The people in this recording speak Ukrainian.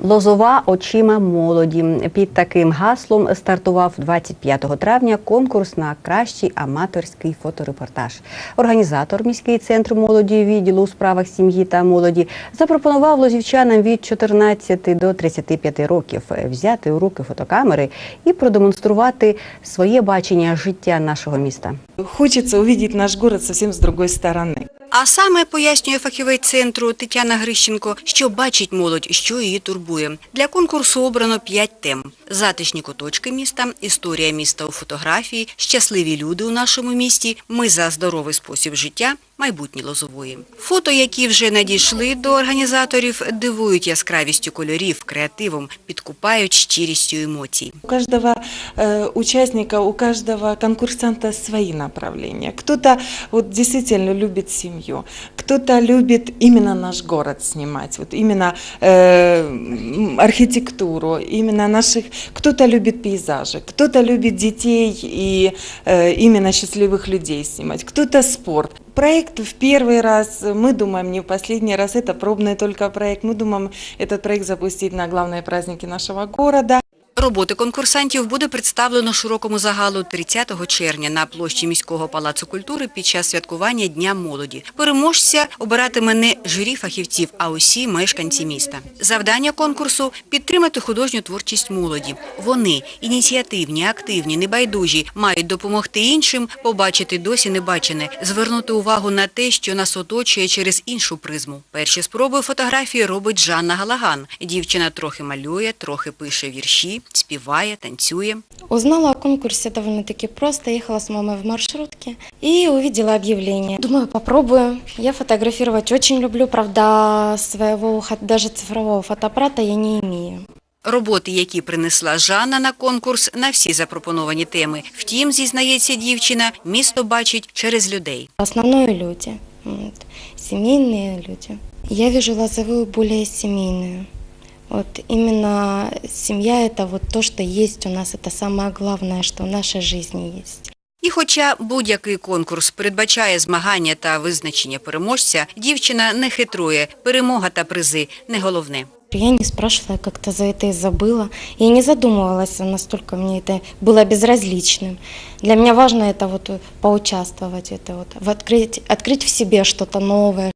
Лозова очима молоді. Під таким гаслом стартував 25 травня конкурс на кращий аматорський фоторепортаж. Організатор міський центр молоді відділу у справах сім'ї та молоді запропонував лозівчанам від 14 до 35 років взяти у руки фотокамери і продемонструвати своє бачення життя нашого міста. Хочется увидеть наш город совсем с другой стороны. А саме пояснює фахівець центру Тетяна Грищенко, що бачить молодь, що її турбує. Для конкурсу обрано п'ять тем: затишні куточки міста, історія міста у фотографії, щасливі люди у нашому місті, ми за здоровий спосіб життя, майбутні лозової. Фото, які вже надійшли до організаторів, дивують яскравістю кольорів, креативом, підкупають щирістю емоцій. У каждого э, участника, у каждого конкурсанта свои направления. Кто-то вот действительно любит семью, кто-то любит именно наш город снимать, вот именно э, архитектуру, именно наших. Кто-то любит пейзажи, кто-то любит детей и э, именно счастливых людей снимать, кто-то спорт. Проект в первый раз, мы думаем, не в последний раз, это пробный только проект. Мы думаем этот проект запустить на главные праздники нашего города. Роботи конкурсантів буде представлено широкому загалу 30 червня на площі міського палацу культури під час святкування Дня молоді. Переможця обиратиме не журі фахівців, а усі мешканці міста. Завдання конкурсу підтримати художню творчість молоді. Вони ініціативні, активні, небайдужі, мають допомогти іншим побачити досі небачене, звернути увагу на те, що нас оточує через іншу призму. Перші спроби фотографії робить Жанна Галаган. Дівчина трохи малює, трохи пише вірші, співає, танцює. Узнала о конкурсе довольно-таки просто. Ехала с мамой в маршрутке и увидела объявление. Думаю, попробую. Я фотографировать очень люблю, правда, своего даже цифрового фотоаппарата я не имею. Роботи, які принесла Жанна на конкурс, на всі запропоновані теми. Втім, зізнається дівчина, місто бачить через людей. Основное люди, вот, семейные люди. Я вижу лозовую более семейную. Вот именно семья это вот то, что есть у нас, это самое главное, что в нашей жизни есть. І хоча будь-який конкурс передбачає змагання та визначення переможця, дівчина не хитрує. Перемога та призи не головне. Я не спрашивала, я как-то за это и забыла. Я не задумывалась, настолько мне это было безразличным. Для меня важно это вот поучаствовать, это вот в открыть, открыть в себе что-то новое,